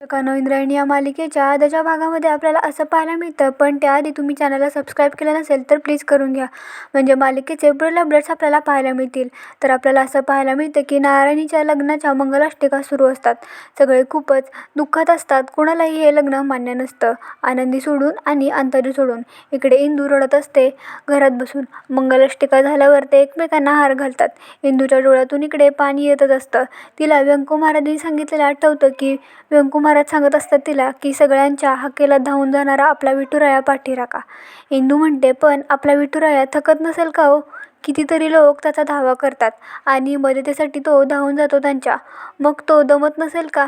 दर्शकांनो इंद्रायणी या मालिकेच्या आधीच्या भागामध्ये आपल्याला असं पाहायला मिळतं पण त्याआधी तुम्ही चॅनलला सबस्क्राईब केलं नसेल तर प्लीज करून घ्या. म्हणजे मालिकेचे पुढील अपडेट्स आपल्याला पाहायला मिळतील. तर आपल्याला असं पाहायला मिळतं की नारायणीच्या लग्नाच्या मंगलाष्टिका सुरू असतात. सगळे खूपच दुःखात असतात. कोणालाही हे लग्न मान्य नसतं. आनंदी सोडून आणि अंतरी सोडून. इकडे इंदू रडत असते. घरात बसून मंगलाष्टिका झाल्यावर ते एकमेकांना हार घालतात. इंदूच्या डोळ्यातून इकडे पाणी येतच असतं. तिला व्यंकू महाराजांनी सांगितलेलं आठवतं की व्यंकू महाराज सांगत असतात तिला की सगळ्यांच्या हाकेला धावून जाणारा आपला विठुराया पाठी का इंदू म्हणते पण आपला विठुराया थकत नसेल का हो? कितीतरी लोक त्याचा धावा करतात आणि मदतीसाठी तो धावून जातो त्यांच्या. मग तो दमत नसेल का?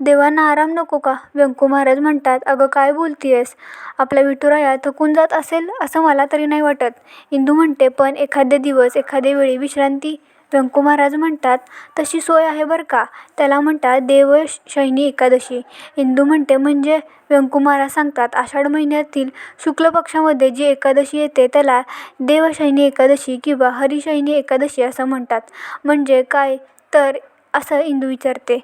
देवांना आराम नको का? व्यंकू महाराज म्हणतात अगं काय बोलतीयस? आपला विठुराया थकून जात असेल असं मला तरी नाही वाटत. इंदू म्हणते पण एखादे दिवस एखाद्या वेळी विश्रांती व्यंकू महाराज म्हणतात तशी सोय आहे बरं का? त्याला म्हणतात देवशयनी एकादशी. हिंदू म्हणते म्हणजे? व्यंकू महाराज सांगतात आषाढ महिन्यातील शुक्ल पक्षामध्ये जी एकादशी येते त्याला देवशयनी एकादशी किंवा हरिशयनी एकादशी असं म्हणतात. म्हणजे काय? तर असं इंदू विचारते.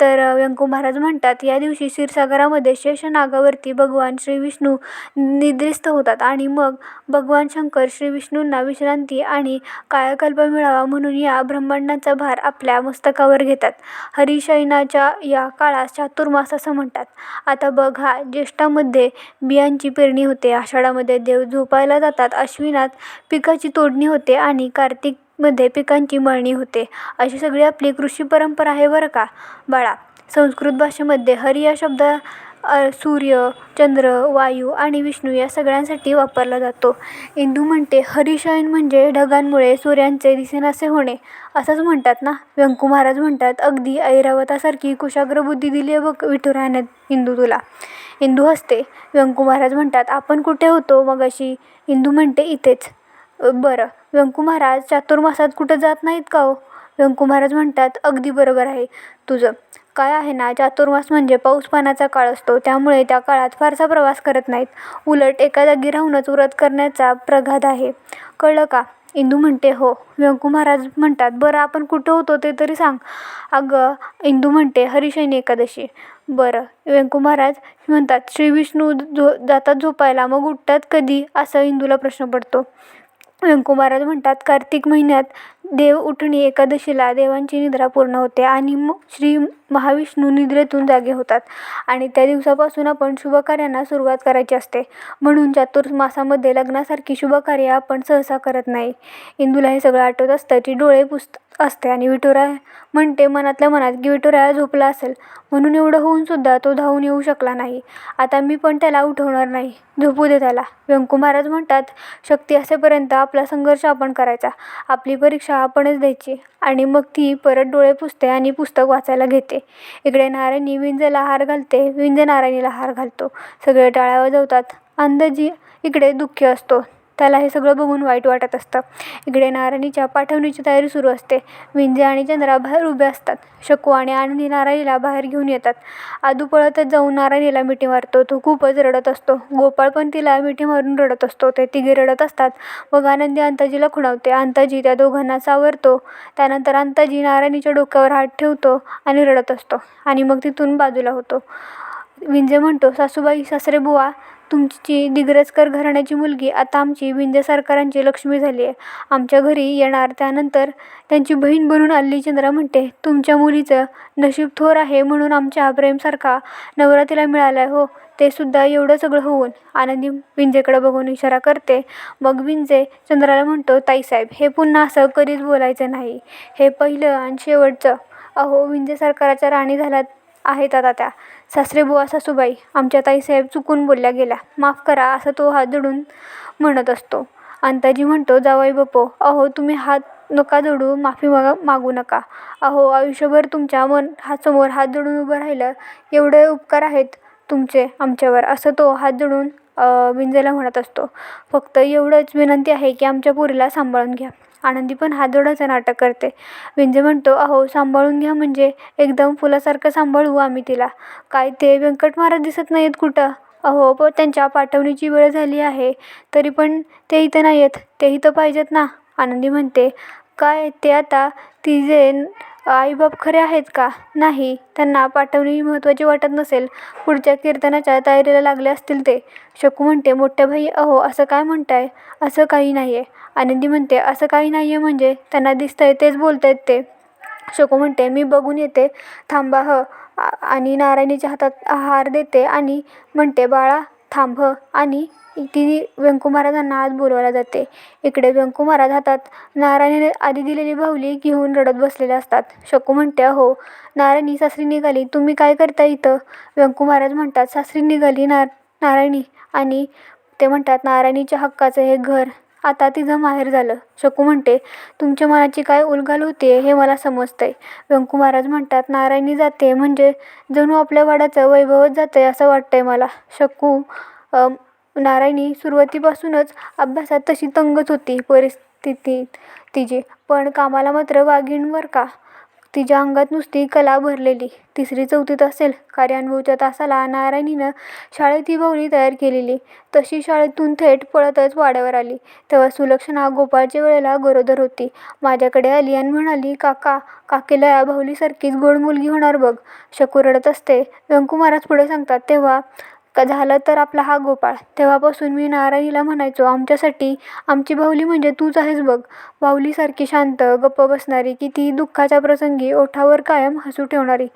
तर व्यंकू महाराज म्हणतात या दिवशी क्षीरसागरामध्ये शेषनागावरती भगवान श्री विष्णू निद्रिस्त होतात आणि मग भगवान शंकर श्री विष्णूंना विश्रांती आणि कायाकल्प मिळावा म्हणून या ब्रह्मांडाचा भार आपल्या मस्तकावर घेतात. हरिशयनाच्या या काळास चातुर्मास असं म्हणतात. आता बघ हा ज्येष्ठामध्ये बियांची पेरणी होते. आषाढामध्ये देव झोपायला जातात. अश्विनात पिकाची तोडणी होते आणि कार्तिक मध्ये पिकांची मळणी होते. अशी सगळी आपली कृषी परंपरा आहे बरं का? बाळा संस्कृत भाषेमध्ये हरी या शब्द सूर्य चंद्र वायू आणि विष्णू या सगळ्यांसाठी वापरला जातो. इंदू म्हणते हरिशयन म्हणजे ढगांमुळे सूर्यांचे दिसेनासे होणे. असंच म्हणतात ना? व्यंकू महाराज म्हणतात अगदी ऐरावतासारखी कुशाग्र बुद्धी दिली आहे बघ विठुरायाने इंदू तुला. इंदू हसते. व्यंकू महाराज म्हणतात आपण कुठे होतो? मग अशी इंदू म्हणते इथेच. बरं. व्यंकू महाराज चातुर्मासात कुठं जात नाहीत का हो? व्यंकू महाराज म्हणतात अगदी बरोबर आहे तुझं. काय आहे ना चातुर्मास म्हणजे पाऊस पाण्याचा काळ असतो. त्यामुळे त्या काळात फारसा प्रवास करत नाहीत. उलट एका जागी राहूनच व्रत करण्याचा प्रघात आहे. कळलं का? इंदू म्हणते हो. व्यंकू महाराज म्हणतात बरं आपण कुठं होतो ते तरी सांग. अगं इंदू म्हणते हरिशयनी एकादशी. बरं. व्यंकू महाराज म्हणतात श्री विष्णू झो जातात झोपायला. मग उठतात कधी? असं इंदूला प्रश्न पडतो. व्यंकू म्हणतात कार्तिक महिन्यात देव उठणी एकादशीला देवांची निद्रा पूर्ण होते आणि मग श्री महाविष्णू निद्रेतून जागे होतात. आणि त्या दिवसापासून आपण शुभकार्यांना सुरुवात करायची असते. म्हणून चातुर्मासामध्ये लग्नासारखी शुभकार्य आपण सहसा करत नाही. इंदूला हे सगळं आठवत असतं ती डोळे पुसत असते आणि विठुरा म्हणते मनातल्या मनात की विठुराया झोपला असेल. म्हणून एवढं होऊन सुद्धा तो धावून येऊ शकला नाही. आता मी पण त्याला उठवणार नाही. झोपू दे त्याला. व्यंकू महाराज म्हणतात शक्ती असेपर्यंत आपला संघर्ष आपण करायचा. आपली परीक्षा आपणच द्यायची. आणि मग ती परत डोळे पुसते आणि पुस्तक वाचायला घेते. इकडे नारायणी विंजेला हार घालते. विंज नारायणीला हार घालतो. सगळे टाळ्या वाजवतात अंदाजी इकडे दुःखी असतो. त्याला हे सगळं बघून वाईट वाटत असतं. इकडे नारायणीच्या पाठवणीची तयारी सुरू असते. विंजे आणि चंद्रा बाहेर उभे असतात. शकू आणि आनंदी नारायणीला बाहेर घेऊन येतात. आदू पळतच जाऊन नारायणीला मिठी मारतो. तो खूपच रडत असतो. गोपाळ पण तिला मिठी मारून रडत असतो. ते तिघे रडत असतात. मग आनंदी अंताजीला खुणावते अंताजी त्या दोघांना सावरतो. त्यानंतर अंताजी नारायणीच्या डोक्यावर हात ठेवतो आणि रडत असतो. आणि मग तिथून बाजूला होतो. विंजे म्हणतो सासूबाई सासरे बुवा तुमची दिग्रजकर घराण्याची मुलगी आता आमची विंध्य सरकारांची लक्ष्मी झाली आहे. आमच्या घरी येणार त्यानंतर त्यांची बहीण बनून आलेली चंद्रा म्हणते तुमच्या मुलीचं नशीब थोर आहे म्हणून आमच्या प्रेमसारखा नवरा तिला मिळाला आहे हो. ते सुद्धा एवढं सगळं होऊन आनंदी विंजेकडे बघून इशारा करते. मग विंजे चंद्राला म्हणतो ताईसाहेब हे पुन्हा असं कधीच बोलायचं नाही. हे पहिलं आणि शेवटचं. अहो विंजे सरकाराच्या राणी झाल्यात आहेत आता त्या. सासरे बुवा सासूबाई आमच्या ताईसाहेब चुकून बोलल्या गेल्या. माफ करा असं तो हात जोडून म्हणत असतो. अंताजी म्हणतो जावाई बपो अहो तुम्ही हात नका जोडू माफी मागा मागू नका. अहो आयुष्यभर तुमच्या मन हात समोर हात जोडून उभं राहिलं एवढे उपकार आहेत तुमचे आमच्यावर. असं तो हात जोडून विंजेला म्हणत असतो. फक्त एवढंच विनंती आहे की आमच्या पोरीला सांभाळून घ्या. आनंदी पण हात जोडायचं नाटक करते. विंजे म्हणतो अहो सांभाळून घ्या म्हणजे. एकदम फुलासारखं सांभाळू आम्ही तिला. काय ते व्यंकट महाराज दिसत नाहीत कुठं? अहो प त्यांच्या पाठवणीची वेळ झाली आहे. तरी पण ते इथं नाही आहेत तेही तर पाहिजेत ना? आनंदी म्हणते काय ते आता? तिचे आईबाप खरे आहेत का? नाही. त्यांना पाठवणे महत्त्वाची वाटत नसेल. पुढच्या कीर्तनाच्या तयारीला लागले असतील ते. शकू म्हणते मोठ्या भाई अहो असं काय म्हणताय? असं काही नाही आहे आनंदी म्हणते असं काही नाही आहे म्हणजे? त्यांना दिसतंय तेच बोलतायत ते. शकू म्हणते मी बघून येते. थांबा ह. आणि नारायणीच्या हातात हार देते आणि म्हणते बाळा थांब आणि ती व्यंकू महाराजांना आत बोलवला जाते. इकडे व्यंकू महाराज हातात नारायणीने आधी दिलेली बाहुली घेऊन रडत बसलेले असतात. शकू म्हणते अहो नारायणी सासरी निघाली. तुम्ही काय करता इथं? व्यंकू महाराज म्हणतात सासरी निघाली नार नारायणी. आणि ते म्हणतात नारायणीच्या हक्काचं हे घर आता तिचं माहेर झालं. शकू म्हणते तुमच्या मनाची काय उलघाल होते हे मला समजतंय. व्यंकू महाराज म्हणतात नारायणी जाते म्हणजे जणू आपल्या वाड्याचं वैभवच आहे असं वाटतंय मला. शकू नारायणी सुरुवातीपासूनच अभ्यासात तशी तंगच होती परिस्थिती तिची. पण कामाला मात्र वाघीणवर का? तिच्या अंगात नुसती कला भरलेली. तिसरी चौथीत असेल कार्यानुभवच्या तासाला नारायणीनं शाळेत ही बाहुली तयार केलेली. तशी शाळेतून थेट पळतच वाड्यावर आली. तेव्हा सुलक्षणा गोपाळच्या वेळेला गरोदर होती. माझ्याकडे आली आणि म्हणाली काका काकीला या बाहुलीसारखीच गोड मुलगी होणार बघ. शकू रडत असते. व्यंकू महाराज पुढे सांगतात तेव्हा का झालं तर आपला हा गोपाळ? तेव्हापासून मी नारायणीला म्हणायचो आमच्यासाठी आमची बाहुली म्हणजे तूच आहेस बघ. बाहुलीसारखी शांत गप्प बसणारी की ती दुःखाच्या प्रसंगी ओठावर कायम हसू ठेवणारी.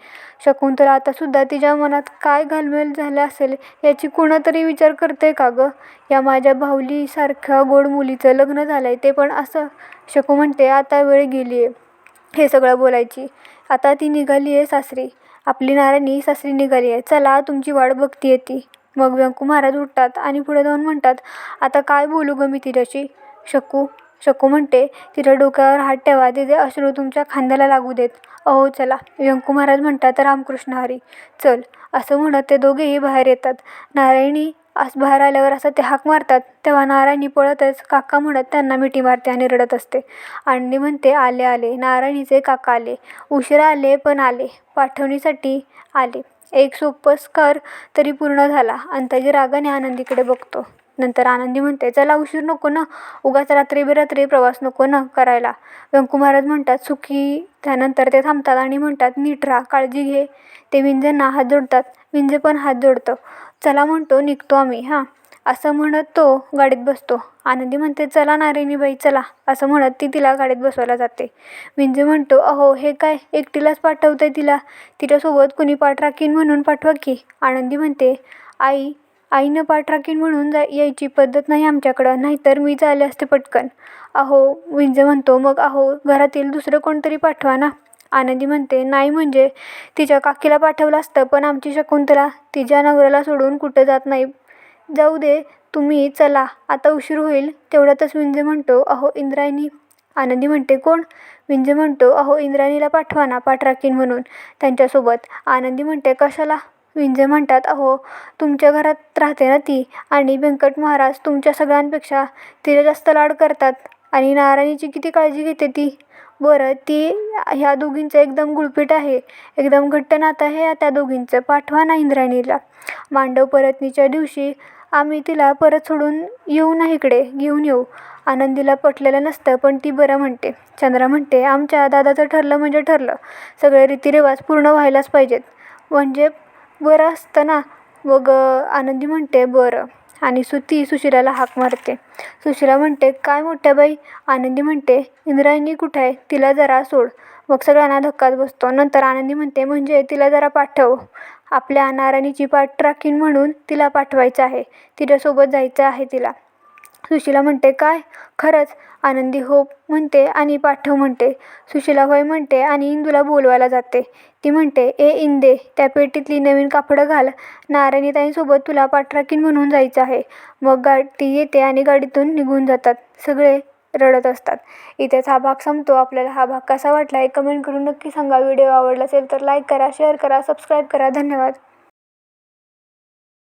शकुंतला आतासुद्धा तिच्या मनात काय घालमेल झालं असेल याची कुणातरी विचार करते का गं? या माझ्या बाहुलीसारख्या गोड मुलीचं लग्न झालं आहे ते पण असं. शकू म्हणते आता वेळ गेली आहे हे सगळं बोलायची. आता ती निघाली आहे सासरी. आपली नारायणी सासरी निघाली आहे. चला तुमची वाट बघती ती मग व्यंकू महाराज उठतात आणि पुढे जाऊन म्हणतात आता काय बोलू गं मी तिच्याशी? शकू शकू म्हणते तिच्या डोक्यावर हात ठेवा तिचे अश्रू तुमच्या खांद्याला लागू देत. अहो चला. व्यंकू महाराज म्हणतात रामकृष्ण हरी चल. असं म्हणत ते दोघेही बाहेर येतात. नारायणी as बाहेर आल्यावर असं ते हाक मारतात. तेव्हा नारायणी पळतच काका म्हणत त्यांना मिठी मारते आणि रडत असते. आणि म्हणते आले आले. नारायणीचे काका आले. उशिरा आले पण आले. पाठवणीसाठी आले. एक सोपस्कार तरी पूर्ण झाला. आणि त्याची रागाने आनंदीकडे बघतो. नंतर आनंदी म्हणते चला उशीर नको ना. उगाच रात्री बेरात्री प्रवास नको ना करायला. व्यंकू महाराज म्हणतात सुखी. त्यानंतर ते थांबतात आणि म्हणतात नीट राहा काळजी घे. ते विंजेंना हात जोडतात. विंजे पण हात जोडतं. चला म्हणतो निघतो आम्ही हां. असं म्हणत तो गाडीत बसतो. आनंदी म्हणते चला नारायणीबाई चला. असं म्हणत ती तिला गाडीत बसवायला जाते. विंजे म्हणतो अहो हे काय? एकटीलाच पाठवतंय तिला? तिच्यासोबत कुणी पाठ राखीन म्हणून पाठवा की. आनंदी म्हणते आई आईनं पाठ राखीन म्हणून जा यायची पद्धत नाही आमच्याकडं नाहीतर मी आले असते पटकन. अहो विंजे म्हणतो मग अहो घरातील दुसरं कोणतरी पाठवा ना. आनंदी म्हणते नाही म्हणजे तिच्या काकीला पाठवलं असतं पण आमची शकुंतला तिच्या नवऱ्याला सोडून कुठं जात नाही. जाऊ दे तुम्ही चला आता उशीर होईल. तेवढ्यातच विंजे म्हणतो अहो इंद्रायणी. आनंदी म्हणते कोण? विंजे म्हणतो अहो इंद्रायणीला पाठवा ना पाठराखीन म्हणून त्यांच्यासोबत. आनंदी म्हणते कशाला? विंजे म्हणतात अहो तुमच्या घरात राहते ना ती आणि व्यंकट महाराज तुमच्या सगळ्यांपेक्षा तिला जास्त लाड करतात आणि नारायणीची किती काळजी घेते ती. बरं ती ह्या दोघींचं एकदम गुळपीट आहे. एकदम घट्ट नातं आहे त्या दोघींचं पाठवा ना इंद्रायणीला मांडव परतनीच्या दिवशी आम्ही तिला परत सोडून येऊ ना इकडे घेऊन येऊ. आनंदीला पटलेलं नसतं पण ती बरं म्हणते. चंद्रा म्हणते आमच्या दादाचं ठरलं म्हणजे ठरलं. सगळे रीतिरिवाज पूर्ण व्हायलाच पाहिजेत. म्हणजे बरं असतं ना? मग आनंदी म्हणते बरं. आणि सुती सुशिलाला हाक मारते. सुशिला म्हणते काय मोठ्या बाई? आनंदी म्हणते इंद्रायणी कुठे आहे? तिला जरा सोड. मग सगळ्यांना धक्काच बसतो. नंतर आनंदी म्हणते म्हणजे तिला जरा पाठव. आपल्या नारायणीची पाठ राखीन म्हणून तिला पाठवायचं आहे. तिच्यासोबत जायचं आहे तिला. सुशीला म्हणते काय? खरंच? आनंदी हो म्हणते आणि पाठव म्हणते. सुशीला होय म्हणते आणि इंदूला बोलवायला जाते. ती म्हणते ए इंदे त्या पेटीतली नवीन कापडं घाल. नारायणीताईंसोबत तुला पाठराकीन म्हणून जायचं आहे. मग गा ती येते आणि गाडीतून निघून जातात. सगळे रडत असतात. इथेच हा भाग संपतो. आपल्याला हा भाग कसा वाटला हे कमेंट करून नक्की सांगा. व्हिडिओ आवडला असेल तर लाईक करा शेअर करा सबस्क्राईब करा. धन्यवाद.